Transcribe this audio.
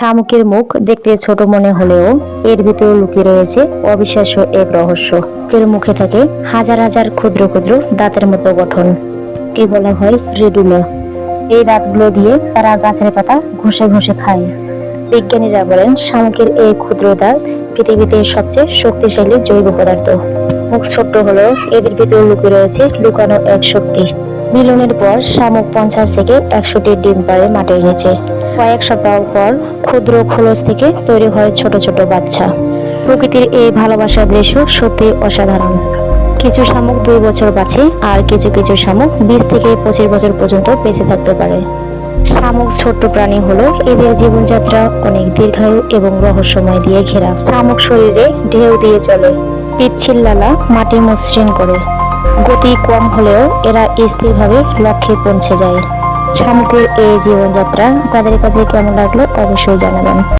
শামুকের মুখ দেখতে ছোট মনে হলেও এর ভিতরে লুকিয়ে রয়েছে অবিশ্বাস্য এক রহস্য। এর মুখে থাকে হাজার হাজার ক্ষুদ্র ক্ষুদ্র দাঁতের মতো গঠন। কে বলা হয় রেডুলা এই দাঁতগুলো দিয়ে তারা গাছের পাতা ঘষে ঘষে খায়। বিজ্ঞানীরা বলেন শামুকের এই ক্ষুদ্র দাঁত পৃথিবীতে সবচেয়ে শক্তিশালী জৈব পদার্থ। মুখ ছোট্ট হলেও এদের ভিতরে লুকিয়ে রয়েছে লুকানো এক শক্তি। মিলনের পর শামুক পঞ্চাশ থেকে একশোটি ডিম পাড়ে মাটির নিচে। কয়েক সপ্তাহ পর ক্ষুদ্র খোলস থেকে তৈরি হয় ছোট ছোট বাচ্চা। প্রকৃতির এই ভালোবাসার দৃশ্য সত্যি অসাধারণ। কিছু শামুক দুই বছর বাঁচে আর কিছু কিছু শামুক বিশ থেকে পঁচিশ বছর পর্যন্ত বেঁচে থাকতে পারে। শামুক ছোট্ট প্রাণী হলো এদের জীবনযাত্রা অনেক দীর্ঘায়ু এবং রহস্যময় দিয়ে ঘেরা। শামুক শরীরে ঢেউ দিয়ে চলে পিচ্ছিল্লালা মাটি মসৃণ করে। গতি কম হলেও এরা স্থিরভাবে লক্ষ্যে পৌঁছে যায়। শামুকের এই জীবনযাত্রা আপনাদের কাছে কেমন লাগল অবশ্যই জানাবেন।